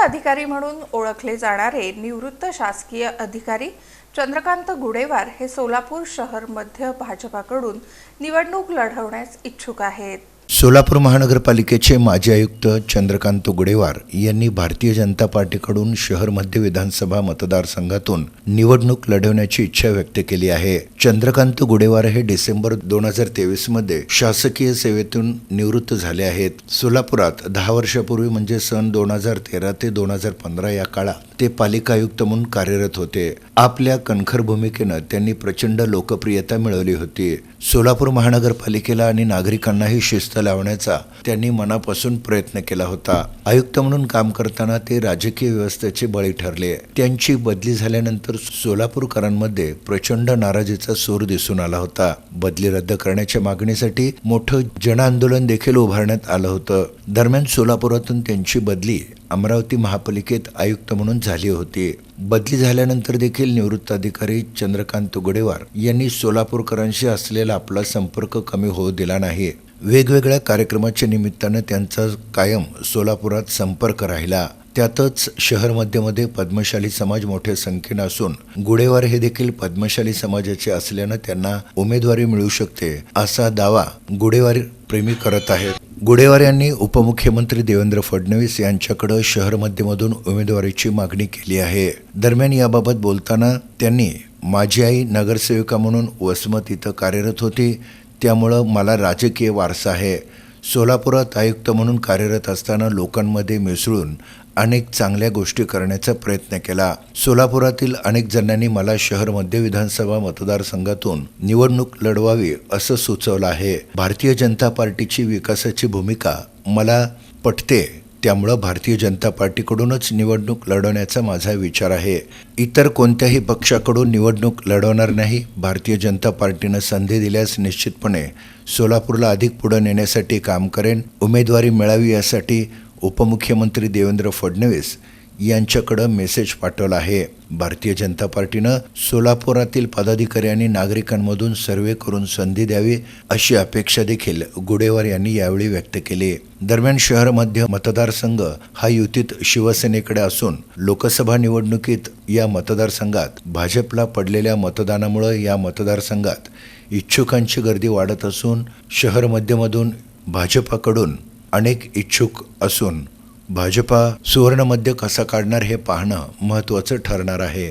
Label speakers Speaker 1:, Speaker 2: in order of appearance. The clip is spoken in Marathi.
Speaker 1: अधिकारी म्हणून ओळखले जाणारे निवृत्त शासकीय अधिकारी चंद्रकांत गुडेवार हे सोलापूर शहर मध्य भाजपाकडून निवडणूक लढवण्यास इच्छुक आहेत.
Speaker 2: सोलापूर महानगरपालिकेचे माजी आयुक्त चंद्रकांत गुडेवार यांनी भारतीय जनता पार्टीकडून शहर मध्य विधानसभा मतदारसंघातून निवडणूक लढवण्याची इच्छा व्यक्त केली आहे. चंद्रकांत गुडेवार हे डिसेंबर दोन हजार तेवीसमध्ये शासकीय सेवेतून निवृत्त झाले आहेत. सोलापुरात दहा वर्षापूर्वी म्हणजे सन दोन हजार तेरा ते दोन हजार पंधरा या काळात ते पालिका आयुक्त म्हणून कार्यरत होते. आपल्या कणखर भूमिकेनं त्यांनी प्रचंड लोकप्रियता मिळवली होती. सोलापूर महानगरपालिकेला आणि नागरिकांनाही शिस्त लावण्याचा त्यांनी मनापासून प्रयत्न केला होता. आयुक्त म्हणून काम करताना ते राजकीय व्यवस्थेचे बळी ठरले. त्यांची बदली झाल्यानंतर सोलापूरकरांमध्ये प्रचंड नाराजीचा सूर दिसून आला होता. बदली रद्द करण्याच्या मागणीसाठी मोठं जनआंदोलन देखील उभारण्यात आलं होतं. दरम्यान सोलापुरातून त्यांची बदली अमरावती महापालिकेत आयुक्त म्हणून झाली होती. बदली झाल्यानंतर देखील निवृत्त अधिकारी चंद्रकांत तुगडेवार यांनी सोलापूरकरांशी असलेला आपला संपर्क कमी होऊ दिला नाही. वेगवेगळ्या कार्यक्रमाच्या निमित्तानं त्यांचा कायम सोलापुरात संपर्क राहिला. त्यातच शहर मध्यमध्ये पद्मशाली समाज मोठ्या संख्येनं असून गुडेवार हे देखील पद्मशाली समाजाचे असल्यानं त्यांना उमेदवारी मिळू शकते असा दावा गुडेवार प्रेमी करत आहेत. गुडेवार यांनी उपमुख्यमंत्री देवेंद्र फडणवीस यांच्याकडे शहर मध्यमधून उमेदवारीची मागणी केली आहे. दरम्यान याबाबत बोलताना त्यांनी माझी आई नगरसेविका म्हणून वसमत इथं कार्यरत होती. त्यामुळं मला राजकीय वारसा आहे. सोलापुरात आयुक्त म्हणून कार्यरत असताना लोकांमध्ये मिसळून अनेक चांगल्या गोष्टी करण्याचा प्रयत्न केला. सोलापुरातील अनेक जणांनी मला शहर मध्य विधानसभा मतदारसंघातून निवडणूक लढवावी असं सुचवलं आहे. भारतीय जनता पार्टीची विकासाची भूमिका मला पटते. त्यामुळं भारतीय जनता पार्टीकडूनच निवडणूक लढवण्याचा माझा विचार आहे. इतर कोणत्याही पक्षाकडून निवडणूक लढवणार नाही भारतीय जनता पार्टीनं संधी दिल्यास निश्चितपणे सोलापूरला अधिक पुढं नेण्यासाठी काम करेन. उमेदवारी मिळावी यासाठी उपमुख्यमंत्री देवेंद्र फडणवीस यांच्याकडं मेसेज पाठवला आहे. भारतीय जनता पार्टीनं सोलापुरातील पदाधिकारी आणि नागरिकांमधून सर्वे करून संधी द्यावी अशी अपेक्षा देखील गुडेवार यांनी यावेळी व्यक्त केली. दरम्यान शहर मध्य मतदारसंघ हा युतीत शिवसेनेकडे असून लोकसभा निवडणुकीत या मतदारसंघात भाजपला पडलेल्या मतदानामुळे या मतदारसंघात इच्छुकांची गर्दी वाढत असून शहर मध्यमधून भाजपाकडून अनेक इच्छुक असून भाजपा सुवर्णमध्य कसा काढणार हे पाहणं महत्त्वाचं ठरणार आहे.